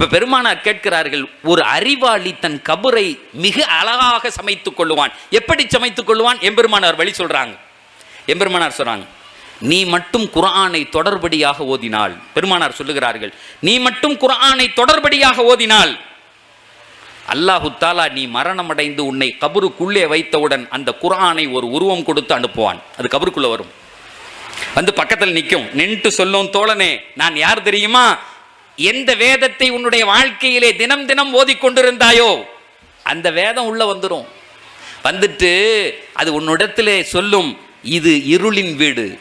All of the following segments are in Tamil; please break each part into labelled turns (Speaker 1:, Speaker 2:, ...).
Speaker 1: இப்போ பெருமானார் கேட்கிறார்கள் ஒரு அறிவாளி தன் கபரை மிக அழகாக சமைத்துக் கொள்ளுவான். எப்படி சமைத்துக் கொள்ளுவான்? எம்பெருமானார் வழி சொல்றாங்க. எம்பெருமானார் சொல்றாங்க நீ மட்டும் குர்ஆனை தொடர்படியாக ஓதினால். பெருமானார் சொல்லுகிறார்கள் நீ மட்டும் குர்ஆனை தொடர்படியாக ஓதினால். அல்லாஹு தாலா நீ மரணமடைந்து உன்னை கபருக்குள்ளே வைத்தவுடன் அந்த குர்ஆனை ஒரு உருவம் கொடுத்து அனுப்புவான். அது கபருக்குள்ளே வரும். வந்து பக்கத்தில் நிற்கும் நின்று சொல்லும் தோழனே நான் யார் தெரியுமா? எந்த வேதத்தை உன்னுடைய வாழ்க்கையிலே தினம் தினம் ஓதிக்கொண்டிருந்தாயோ அந்த வேதம் உள்ள வந்துடும் வந்துட்டு அது உன்னிடத்திலே சொல்லும் இது இருளின் வீடு.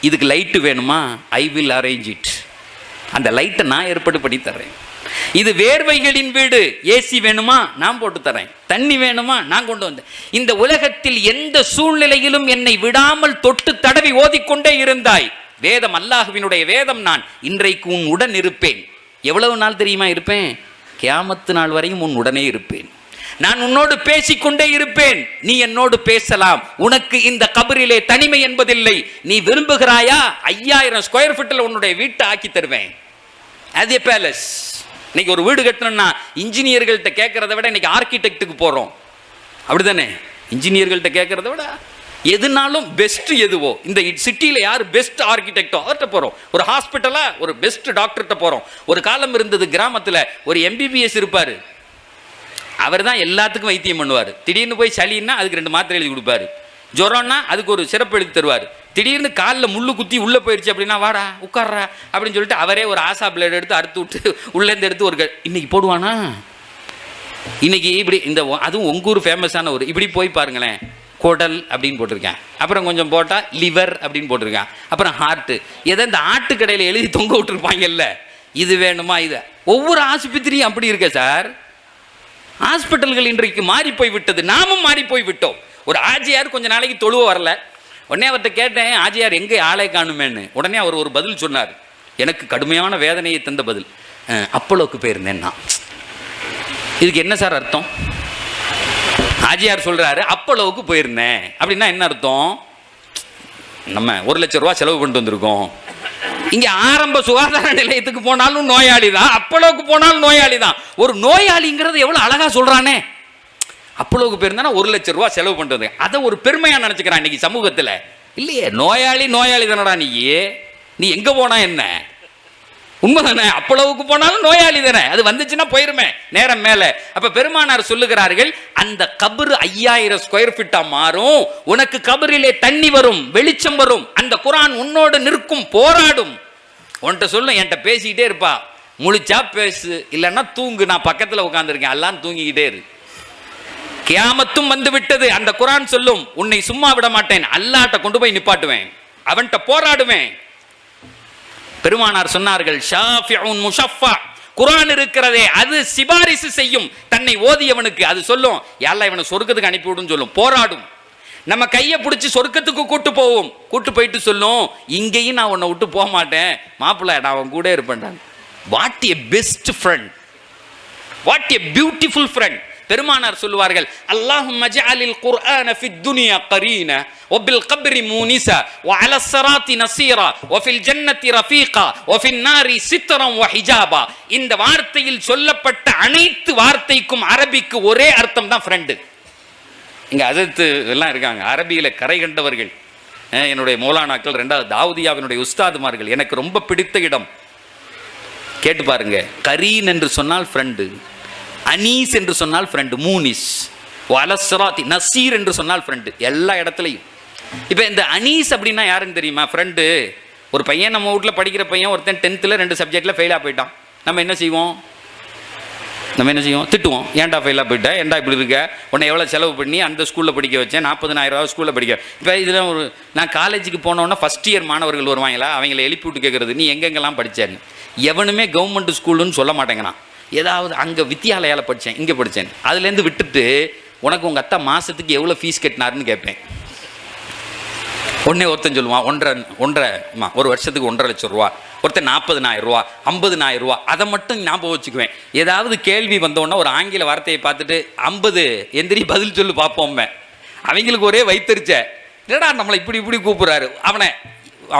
Speaker 1: இதுக்கு லைட்டு வேணுமா? ஐ வில் அரேஞ்ச் இட் அந்த லைட்டை நான் ஏற்பாடு பண்ணி தர்றேன். இது வேர்வைகளின் வீடு. ஏசி வேணுமா? நான் போட்டு தரேன் தண்ணி வேணுமா? நான் கொண்டு வந்தேன் இந்த உலகத்தில் எந்த சூழ்நிலையிலும் என்னை விடாமல் தொட்டு தடவி ஓதிக்கொண்டே இருந்தாய். வேதம் அல்லாஹுவினுடைய வேதம் நான். இன்றைக்கு உன் உடன் இருப்பேன். எவ்வளவு நாள் தெரியுமா இருப்பேன்? கியாமத்து நாள் வரையும் உன் உடனே இருப்பேன். நான் உன்னோடு பேசிக்கொண்டே இருப்பேன். நீ என்னோடு பேசலாம். உனக்கு இந்த கபரிலே தனிமை என்பதில்லை. நீ விரும்புகிறாயா? ஐயாயிரம் ஸ்கொயர் ஃபீட்டில் உன்னுடைய வீட்டை ஆக்கி தருவேன். அது ஏ பேலஸ் இன்னைக்கு ஒரு வீடு கட்டணும்னா இன்ஜினியர்கள்ட்ட கேட்கறத விட இன்னைக்கு ஆர்கிடெக்டுக்கு போகிறோம் அப்படிதானே இன்ஜினியர்கள்ட்ட கேட்கறத விட எதுனாலும் பெஸ்ட் எதுவோ? இந்த சிட்டியில் யார் பெஸ்ட் ஆர்கிடெக்டோ அவர்கிட்ட போகிறோம் ஒரு ஹாஸ்பிட்டலாக ஒரு பெஸ்ட் டாக்டர்கிட்ட போகிறோம் ஒரு காலம் இருந்தது கிராமத்தில் ஒரு எம்பிபிஎஸ் இருப்பார். அவர் தான் எல்லாத்துக்கும் வைத்தியம் பண்ணுவார். திடீர்னு போய் சளின்னா அதுக்கு ரெண்டு மாத்திரை எழுதி கொடுப்பாரு. ஜுரம்னா அதுக்கு ஒரு சிறப்பு எழுதி தருவார். திடீர்னு காலில் முள்ளு குத்தி உள்ளே போயிடுச்சு அப்படின்னா வாடா உட்கார்றா அப்படின்னு சொல்லிட்டு அவரே ஒரு ஆசா பிளேட் எடுத்து அறுத்து விட்டு உள்ளேருந்து எடுத்து ஒரு க- இன்னைக்கு போடுவானா? இன்னைக்கு இப்படி இந்த அதுவும் உங்கூர் ஃபேமஸான ஒரு இப்படி போய் பாருங்களேன். குடல் அப்படின்னு போட்டிருக்கேன். அப்புறம் கொஞ்சம் போட்டால் லிவர் அப்படின்னு போட்டிருக்கேன். அப்புறம் ஹார்ட்டு எதை இந்த ஆட்டுக்கடையில் எழுதி தொங்க விட்டுருப்பாங்கல்ல. இது வேணுமா இது? ஒவ்வொரு ஆஸ்பத்திரியும் அப்படி இருக்க சார். ஹாஸ்பிட்டல்கள் இன்றைக்கு மாறி போய் விட்டது. நாமும் மாறி போய் விட்டோம். ஒரு ஆஜியார் கொஞ்ச நாளைக்கு தொழுவ வரல. உடனே அவர்கிட்ட கேட்டேன் ஆஜியார் எங்கே ஆளை காணுமேன்னு? உடனே அவர் ஒரு பதில் சொன்னார். எனக்கு கடுமையான வேதனையை தந்த பதில். "அஹ், அப்போலோக்கு போயிருந்தேன் நான். இதுக்கு என்ன சார் அர்த்தம்? ஆஜியார் சொல்கிறாரு அப்பளவுக்கு போயிருந்தேன். அப்படின்னா என்ன அர்த்தம்? நம்ம ஒரு லட்சம் ரூபா செலவு பண்ணிட்டு வந்திருக்கோம். இங்கே ஆரம்ப சுகாதார நிலையத்துக்கு போனாலும் நோயாளி தான் அப்பளவுக்கு போனாலும் நோயாளி தான். ஒரு நோயாளிங்கிறது எவ்வளோ அழகாக சொல்கிறானே அப்பளவுக்கு போயிருந்தானா ஒரு லட்சம் ரூபா செலவு பண்ணிட்டு வந்தேன். அதை ஒரு பெருமையாக நினச்சிக்கிறான் இன்னைக்கு சமூகத்தில். இல்லையே நோயாளி நோயாளி தானடா நீ? நீ எங்கே போனால் என்ன? உண்மைதானே? அப்பளவுக்கு போனாலும் நோயாளி தானே? அது வந்துச்சுன்னா போயிருமே நேரம் மேல. அப்ப பெருமானார் சொல்லுகிறார்கள் அந்த கபரு ஐயாயிரம் ஸ்கொயர் ஃபீட்டா மாறும். உனக்கு கபரிலே தண்ணி வரும் வெளிச்சம் வரும். அந்த குரான் உன்னோடு நிற்கும் போராடும். உன்கிட்ட சொல்லும் என்கிட்ட பேசிக்கிட்டே இருப்பா. முழிச்சா பேசு இல்லைன்னா தூங்கு. நான் பக்கத்தில் உட்காந்துருக்கேன் எல்லாம் தூங்கிக்கிட்டே இரு. கியாமத்தும் வந்து விட்டது. அந்த குரான் சொல்லும் உன்னை சும்மா விட மாட்டேன். அல்லாட்ட கொண்டு போய் நிப்பாட்டுவேன். அவன்கிட்ட போராடுவேன். பெருமானார் சொன்னார்கள் ஷாஃபிஉன் முஷஃபா. குரான் இருக்கிறதே அது சிபாரிசு செய்யும். தன்னை ஓதியவனுக்கு அது சொல்லும். யாரெல்லாம் இவனை சொர்க்கத்துக்கு அனுப்பிவிடும் சொல்லும்? போராடும். நம்ம கையை பிடிச்சி சொர்க்கத்துக்கு கூட்டு போவோம். கூட்டு போயிட்டு சொல்லும் இங்கேயும் நான் உன்னை விட்டு போக மாட்டேன். மாப்பிள்ளை நான் அவன் கூட இருப்பேன்டான் what a best friend what a beautiful friend பெருமானார் சொல்லுவார்கள் அல்லாஹும் மஜஅலில் குர்ஆன ஃபித் துனியா கரீன வபில் கப்ரி மூனிசா وعلى الصراط نصيرا وفي الجنة رفيقا وفي النار سترا وحجابا இந்த வார்த்தையில் சொல்லப்பட்ட அனைத்து வார்த்தைக்கும் அரபிக்கு ஒரே அர்த்தம் தான் ஃப்ரெண்டு இங்க அதத்து எல்லாம் இருக்காங்க அரபியில கரை கண்டவர்கள் அஹ் என்னுடைய மௌலானாக்கள் ரெண்டாவது தாவூதியாவினுடைய உஸ்தாதுமார்கள் எனக்கு ரொம்ப பிடித்த இடம் கேட்டு பாருங்க கரீன் என்று சொன்னால் ஃப்ரெண்டு அனீஸ் என்று சொன்னால் ஃப்ரெண்டு மூனிஸ். வலசராத்தி நசீர் என்று சொன்னால் ஃப்ரெண்டு எல்லா இடத்துலையும். இப்போ இந்த அனீஸ் அப்படின்னா யாருன்னு தெரியுமா? ஃப்ரெண்டு ஒரு பையன் நம்ம வீட்டில் படிக்கிற பையன் ஒருத்தன் டென்த்தில் ரெண்டு சப்ஜெக்டில் ஃபெயிலாக போயிட்டான். நம்ம என்ன செய்வோம்? நம்ம என்ன செய்வோம்? திட்டுவோம். ஏன்டா ஃபெயிலாக போயிட்ட? ஏன்டா இப்படி இருக்க? உன்னை எவ்வளோ செலவு பண்ணி அந்த ஸ்கூலில் படிக்க வச்சேன்? நாற்பதனாயிரம் ரூபா ஸ்கூலில் படிக்க இப்போ இதில் ஒரு நான் காலேஜுக்கு போனோன்னா ஃபஸ்ட் இயர் மாணவர்கள் வருவாங்களா? அவங்கள எழுப்பி விட்டு கேட்குறது நீ எங்கெங்கெல்லாம் படித்தேன்னு எவனுமே கவர்மெண்ட் ஸ்கூலுன்னு சொல்ல மாட்டேங்கிறான். ஏதாவது அங்கே வித்தியாலயால் படித்தேன் இங்கே படித்தேன் அதுலேருந்து விட்டுட்டு உனக்கு உங்கள் அத்தா மாதத்துக்கு எவ்வளோ ஃபீஸ் கட்டினாருன்னு கேட்பேன். உடனே ஒருத்தன் சொல்லுவான் ஒன்றரை ஒன்றரைமா ஒரு வருஷத்துக்கு ஒன்றரை லட்சம் ரூபா ஒருத்தன் நாற்பதுனாயிரம் ரூபா ஐம்பதுனாயிரம் ரூபா அதை மட்டும் ஞாபகம் வச்சுக்குவேன். ஏதாவது கேள்வி வந்தோடனே ஒரு ஆங்கில வார்த்தையை பார்த்துட்டு ஐம்பது எந்திரி பதில் சொல்லு பார்ப்போமே அவங்களுக்கு ஒரே வைத்தறிச்ச என்னடா நம்மளை இப்படி இப்படி கூப்பிட்றாரு. அவனை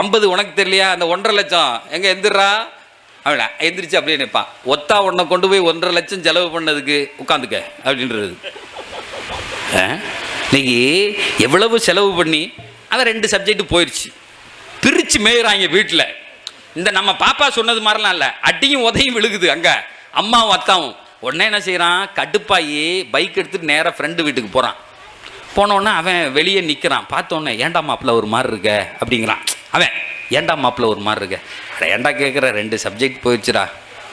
Speaker 1: ஐம்பது உனக்கு தெரியலையா? அந்த ஒன்றரை லட்சம் எங்கே எந்திரா அவள எந்திரிச்சு அப்படியே நிற்பான் ஒத்தா உன்னை கொண்டு போய் ஒன்றரை லட்சம் செலவு பண்ணதுக்கு உட்காந்துக்க அப்படின்றது. ஆ? இன்னைக்கு எவ்வளவு செலவு பண்ணி அவன் ரெண்டு சப்ஜெக்ட் போயிடுச்சு பிரிச்சு மேயிறாங்க வீட்டில். இந்த நம்ம பாப்பா சொன்னது மாதிரிலாம் இல்லை. அடியும் உதையும் விழுகுது அங்கே. அம்மாவும் அத்தாவும். உடனே என்ன செய்கிறான் கடுப்பாயி பைக் எடுத்துட்டு நேராக ஃப்ரெண்டு வீட்டுக்கு போகிறான் போனோடனே அவன் வெளியே நிற்கிறான் பார்த்தோன்னே ஏன்டா மாப்பிள்ள ஒரு மாதிரி இருக்க? அப்படிங்கிறான். அவன் ஏன்டா மாப்பிள்ள ஒரு மாதிரி இருக்க? ஏண்டா ஏன்டா கேட்குற ரெண்டு சப்ஜெக்ட் போயிடுச்சுடா.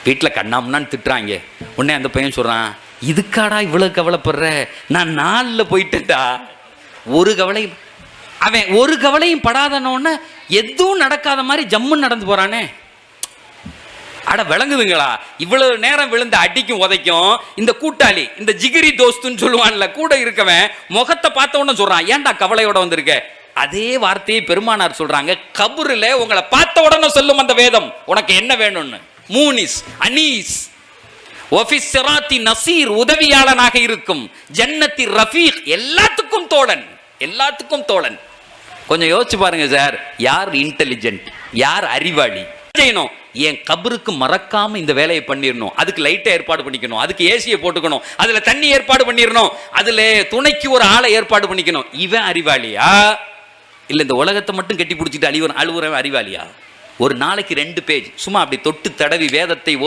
Speaker 1: வீட்டில் கண்ணாமண்ணான்னு திட்டுறாங்க. உடனே அந்த பையன் சொல்கிறான் இதுக்காடா இவ்வளோ கவலைப்படுற? நான் நாளில் போயிட்டேன்டா. ஒரு கவலையும் அவன் ஒரு கவலையும் படாதனோன்னு எதுவும் நடக்காத மாதிரி ஜம்முன்னு நடந்து போகிறானே அட விளங்குதுங்களா? இவ்வளவு நேரம் விழுந்த அடிக்கும் உதைக்கும் இந்த கூட்டாளி இந்த ஜிகிரி தோஸ்துன்னு சொல்லுவான்ல கூட இருக்கவன் முகத்தை பார்த்த உடனே சொல்றான் ஏன்டா கவலையோட வந்திருக்க? அதே வார்த்தையை பெருமானார் சொல்றாங்க கபுரில் உங்களை பார்த்த உடனே சொல்லும் அந்த வேதம். உனக்கு என்ன வேணும்னு? மூனிஸ் அனீஸ். ஒஃபிஸ் நசீர் உதவியாளனாக இருக்கும். ஜன்னத்தி ரஃபீக். எல்லாத்துக்கும் தோழன் எல்லாத்துக்கும் தோழன். கொஞ்சம் யோசிச்சு பாருங்க சார். யார் இன்டெலிஜென்ட் யார் அறிவாளி? செய்யணும்? என் கபருக்கு மறக்காம இந்த வேலையை பண்ணிடணும். அதுக்கு லைட்டை ஏற்பாடு பண்ணிக்கணும். அதுக்கு ஏசியை போட்டுக்கணும். அதுல தண்ணி ஏற்பாடு பண்ணிடணும். அதுல துணைக்கு ஒரு ஆளை ஏற்பாடு பண்ணிக்கணும். இவன் அறிவாளியா? இல்ல இந்த உலகத்தை மட்டும் கட்டி பிடிச்சிட்டு அழிவன் அழுவுறவன் அறிவாளியா? ஒரு நாளைக்கு ரெண்டு பேஜ் சும்மா அப்படி தொட்டு தடவி வேதத்தை